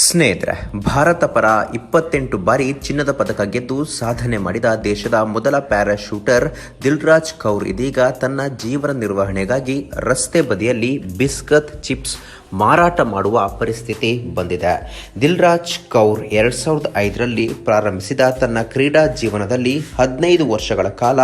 ಸ್ನೇಹಿತರೆ, ಭಾರತ ಪರ ಇಪ್ಪತ್ತೆಂಟು ಬಾರಿ ಚಿನ್ನದ ಪದಕ ಗೆದ್ದು ಸಾಧನೆ ಮಾಡಿದ ದೇಶದ ಮೊದಲ ಪ್ಯಾರಾಶೂಟರ್ ದಿಲ್ರಾಜ್ ಕೌರ್ ಇದೀಗ ತನ್ನ ಜೀವನ ನಿರ್ವಹಣೆಗಾಗಿ ರಸ್ತೆ ಬದಿಯಲ್ಲಿ ಬಿಸ್ಕತ್ ಚಿಪ್ಸ್ ಮಾರಾಟ ಮಾಡುವ ಪರಿಸ್ಥಿತಿ ಬಂದಿದೆ. ದಿಲ್ರಾಜ್ ಕೌರ್ ಎರಡ್ ಸಾವಿರದ ಐದರಲ್ಲಿ ಪ್ರಾರಂಭಿಸಿದ ತನ್ನ ಕ್ರೀಡಾ ಜೀವನದಲ್ಲಿ ಹದಿನೈದು ವರ್ಷಗಳ ಕಾಲ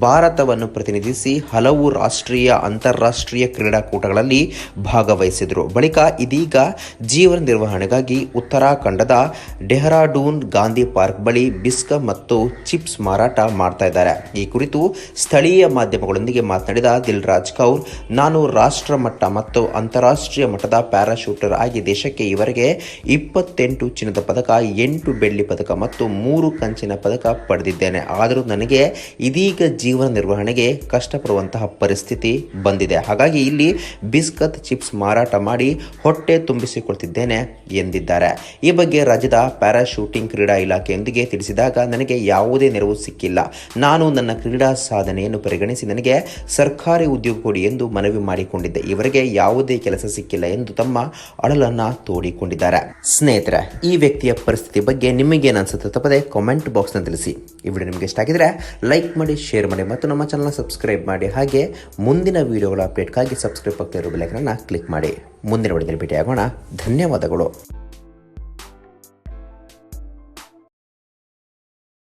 ಭಾರತವನ್ನು ಪ್ರತಿನಿಧಿಸಿ ಹಲವು ರಾಷ್ಟ್ರೀಯ, ಅಂತಾರಾಷ್ಟ್ರೀಯ ಕ್ರೀಡಾಕೂಟಗಳಲ್ಲಿ ಭಾಗವಹಿಸಿದರು. ಬಳಿಕ ಇದೀಗ ಜೀವನ ನಿರ್ವಹಣೆಗಾಗಿ ಉತ್ತರಾಖಂಡದ ಡೆಹ್ರಾಡೂನ್ ಗಾಂಧಿ ಪಾರ್ಕ್ ಬಳಿ ಬಿಸ್ಕ ಮತ್ತು ಚಿಪ್ಸ್ ಮಾರಾಟ ಮಾಡ್ತಾ ಇದ್ದಾರೆ. ಈ ಕುರಿತು ಸ್ಥಳೀಯ ಮಾಧ್ಯಮಗಳೊಂದಿಗೆ ಮಾತನಾಡಿದ ದಿಲ್ರಾಜ್ ಕೌರ್, ನಾನು ರಾಷ್ಟ್ರ ಮಟ್ಟ ಮತ್ತು ಅಂತಾರಾಷ್ಟ್ರೀಯ ಮಟ್ಟದ ಪ್ಯಾರಾಶೂಟರ್ ಆಗಿ ದೇಶಕ್ಕೆ ಇವರಿಗೆ ಇಪ್ಪತ್ತೆಂಟು ಚಿನ್ನದ ಪದಕ, ಎಂಟು ಬೆಳ್ಳಿ ಪದಕ ಮತ್ತು ಮೂರು ಕಂಚಿನ ಪದಕ ಪಡೆದಿದ್ದೇನೆ. ಆದರೂ ನನಗೆ ಇದೀಗ ಜೀವನ ನಿರ್ವಹಣೆಗೆ ಕಷ್ಟಪಡುವಂತಹ ಪರಿಸ್ಥಿತಿ ಬಂದಿದೆ. ಹಾಗಾಗಿ ಇಲ್ಲಿ ಬಿಸ್ಕತ್ ಚಿಪ್ಸ್ ಮಾರಾಟ ಮಾಡಿ ಹೊಟ್ಟೆ ತುಂಬಿಸಿಕೊಳ್ತಿದ್ದೇನೆ ಎಂದಿದ್ದಾರೆ. ಈ ಬಗ್ಗೆ ರಾಜ್ಯದ ಪ್ಯಾರಾಶೂಟಿಂಗ್ ಕ್ರೀಡಾ ಇಲಾಖೆಯೊಂದಿಗೆ ತಿಳಿಸಿದಾಗ ನನಗೆ ಯಾವುದೇ ನೆರವು ಸಿಕ್ಕಿಲ್ಲ. ನಾನು ನನ್ನ ಕ್ರೀಡಾ ಸಾಧನೆಯನ್ನು ಪರಿಗಣಿಸಿ ನನಗೆ ಸರ್ಕಾರಿ ಉದ್ಯೋಗ ಕೊಡಿ ಎಂದು ಮನವಿ ಮಾಡಿಕೊಂಡಿದ್ದೆ. ಇವರಿಗೆ ಯಾವುದೇ ಕೆಲಸ ಸಿಕ್ಕಿಲ್ಲ ಎಂದು ತಮ್ಮ ಅಳಲನ್ನ ತೋಡಿಕೊಂಡಿದ್ದಾರೆ. ಸ್ನೇಹಿತರೆ, ಈ ವ್ಯಕ್ತಿಯ ಪರಿಸ್ಥಿತಿ ಬಗ್ಗೆ ನಿಮಗೇನು ಅನ್ಸುತ್ತೆ ತಪ್ಪದೆ ಕಾಮೆಂಟ್ ಬಾಕ್ಸ್ನ ತಿಳಿಸಿ. ಈ ವಿಡಿಯೋ ನಿಮಗೆ ಇಷ್ಟ ಆಗಿದ್ರೆ ಲೈಕ್ ಮಾಡಿ ಶೇರ್ ಮಾಡಿ ಮತ್ತು ನಮ್ಮ ಚಾನಲ್ನ ಸಬ್ಸ್ಕ್ರೈಬ್ ಮಾಡಿ. ಹಾಗೆ ಮುಂದಿನ ವಿಡಿಯೋಗಳ ಅಪ್ಡೇಟ್ಗಾಗಿ ಸಬ್ಸ್ಕ್ರೈಬ್ ಆಗ್ತಾ ಇರೋ ಕ್ಲಿಕ್ ಮಾಡಿ. ಮುಂದಿನ ವಿಡಿಯೋದಲ್ಲಿ ಭೇಟಿಯಾಗೋಣ. ಧನ್ಯವಾದಗಳು.